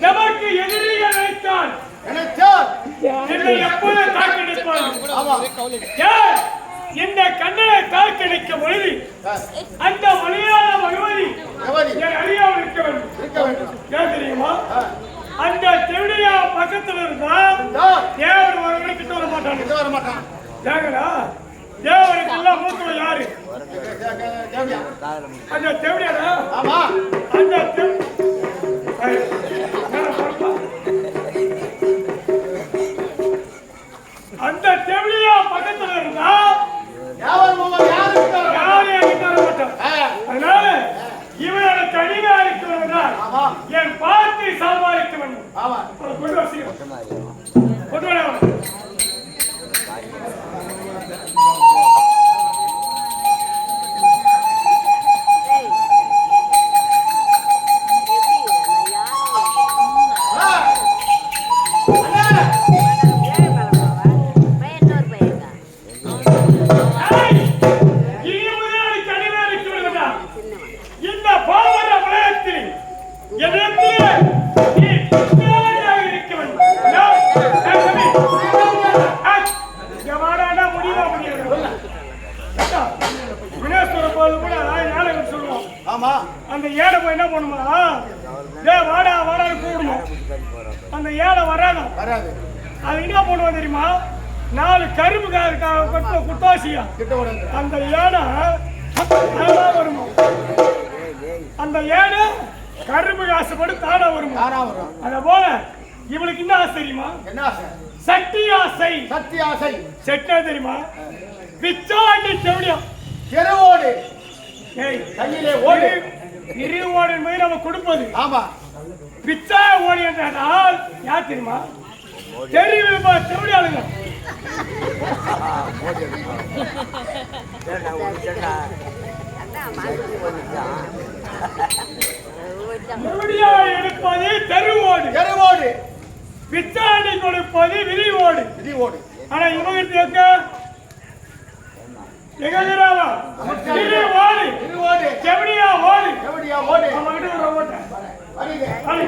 நமக்கு எதிரியை நினைத்தான் நினைச்சால் என்னை எப்போதும் தாக்கடிப்பார்கள் யார் இந்த கண்ணனை தாக்கடிக்க பொழுது அந்த பகவதி கவனி என் அறியாமல் இருக்க வேண்டும். ஏன் தெரியுமா. அந்த திருடியா பக்கத்துல இருந்தா தேவர் ஒருவனை கிட்ட வர மாட்டாங்க இங்க வர மாட்டான். ஏங்கடா தேவருக்கு எல்லாம் மூத்தவன் யாரு? அந்த தேவடியாடா? ஆமா. அந்த தெவடியா பக்கத்துல இருந்தா அதனால இவனோட தனிமையா இருக்கிறவன்தான் ஆமா. என் பார்த்து சம்பாதிக்க வேண்டும். கொண்டு வர கொண்டு வர கா- கொட்ட குட்டாசியா கிட்ட விடுங்க அந்த ஏனை வருமா? அந்த ஏனை கரும்பு ஆசைப்பட்டு தானா வருமா? அத போல இவளுக்கு என்ன ஆசை தெரியுமா? என்ன ஆசை? சக்தி ஆசை. சக்தி ஆசை. செட்டா தெரியுமா? பிச்சாண்டி செவடியம் தெருவோடு. ஏய் கையிலே ஓடு. இரு ஓடு போய் நம்ம கொடுப்பது. ஆமா. பிச்சா ஓடி என்றால் யார் தெரியுமா? தெரியுமா செவடி செவடியா எடுப்பது தெருவோடு. தெருவோடு. பிச்சாண்டி கொடுப்பது விதி ஓடு விதி ஓடு ஆனா இவங்க எங்க இருக்கிறாவா? விதி ஓடு தெருவோடு. செவடியா ஓடு எப்படியா ஓடு நம்ம கிட்ட ஒரு ஓட்டை வருது Ali.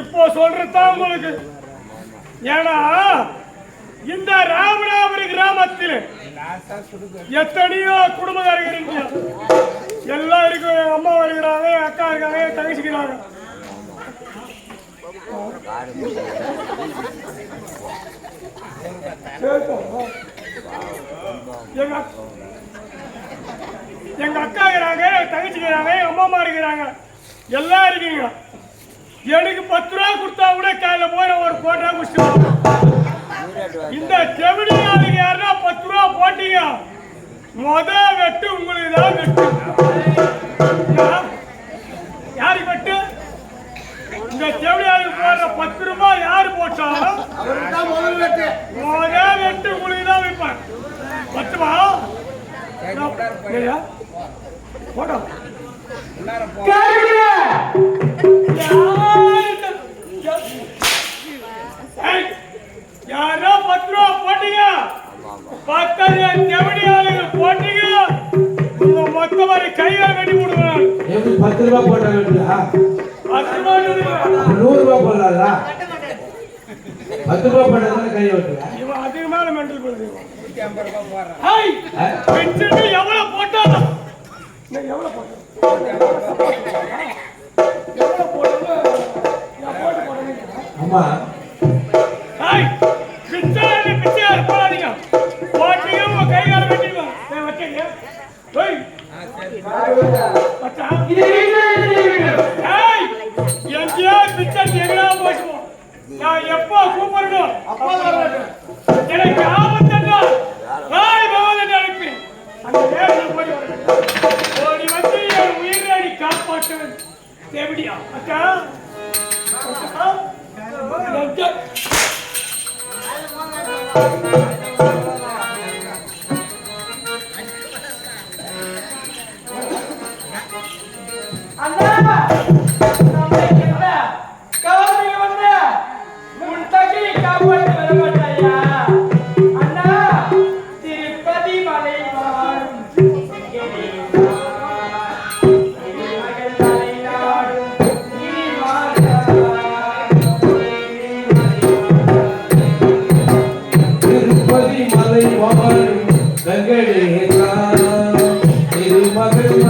இப்போ சொல்றதுதான் உங்களுக்கு. ஏன்னா இந்த ராமநாதபுரி கிராமத்தில் எத்தனையோ குடும்பத்தார் இருக்கீங்க எல்லாம் இருக்கு என் அம்மா இருக்கிறாங்க அக்கா இருக்காங்க என் தங்கச்சிக்கிறாங்க எங்க அக்கா இருக்கிறாங்க என் தங்கச்சிக்கிறாங்க அம்மா அம்மா இருக்கிறாங்க. எல்லாம் இருக்கீங்க எனக்கு பத்து ரூபா கொடுத்தா கூட காலைல போய் ஒரு கோட்டா குடிச்சிட்டு வருவேன். இந்த செவிடி ஆளுங்க யாருன்னா பத்து ரூபா போட்டீங்க. முத வெட்டு உங்களுக்கு தான் வெட்டு. யா- யாருக்கு வெட்டு? இந்த செவிடி ஆளுங்க போடுற பத்து ரூபாய் யாரு போட்டாலும் முத வெட்டு உங்களுக்கு தான் வைப்பேன் பத்துமா போட்டோ எவ்வளவு போட்டாலும் நான் எவ்வளவு போட்டேன் எவ்வளவு போட்டேன்னு நான் போட்டு போட்டேன்னு ஆமா ஹாய் பிச்சை பிச்சை போடாதீங்க போட்டீங்க உங்க கை கால வெட்டிடுவேன் நான் வச்சேங்க ஹோய் வச்சா ஹாய் எங்கேயா பிச்சை எங்கடா போச்சுமோ நான் எப்போ கூப்பிடணும்? அப்பா. எனக்கு ஆபத்தா ஓடி வந்து என் உயிரை காப்பாற்றுவது எப்படியா அக்கா?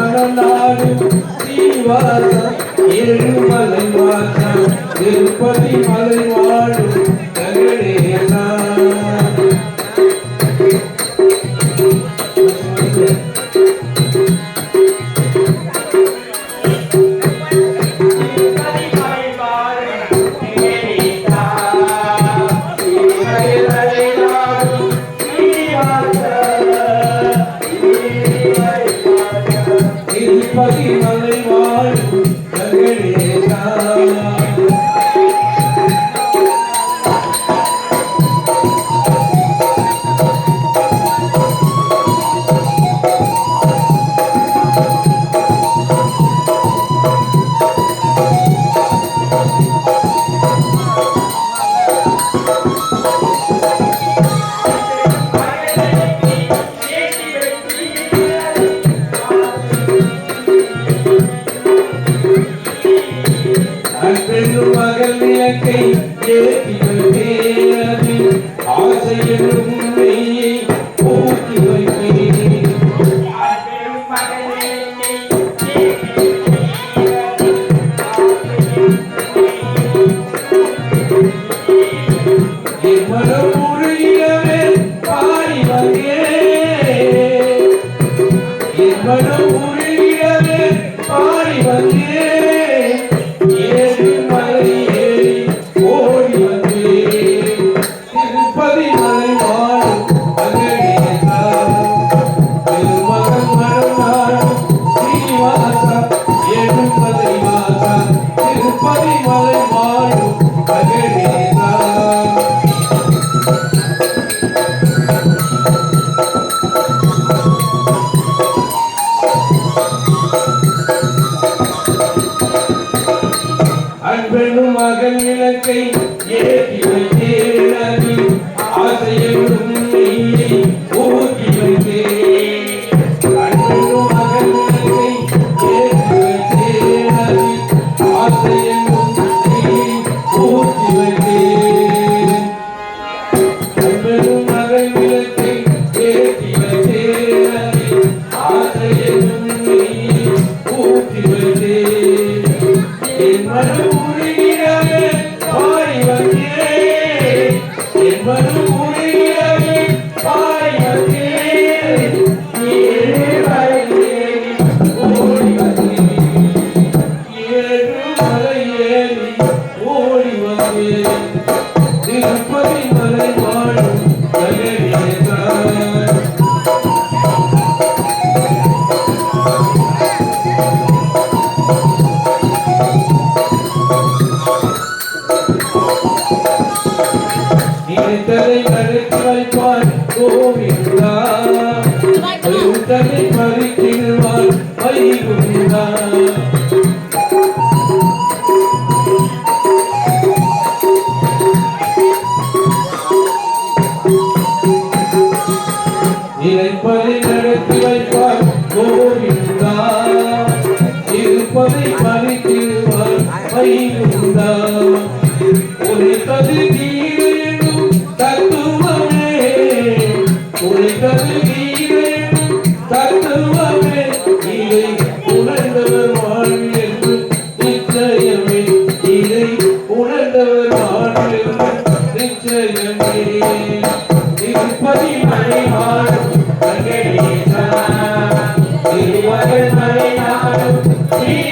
மணநாடும் தீவாரம் ஏழு மலை மாற்றம் திருப்பதி மலை வாழும். விளக்கை ஏற்றி வைப்பேன் ஆசை என்னும் உண்மையை போக்கி வைப்பேன். மனம் விளக்கை ஏற்றி வைத்தேன் ஆசையும் பறித்தலை மறுத்து வைப்பார் கோவிந்தா பறித்தலை மறுத்திடுவார் வைகுந்தா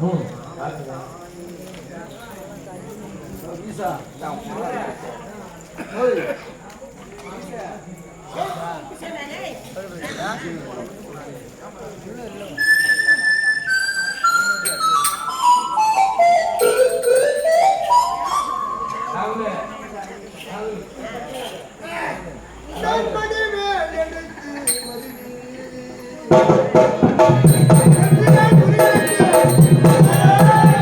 ம் ராகுலே தன்படி மேல் எடுத்து மருவி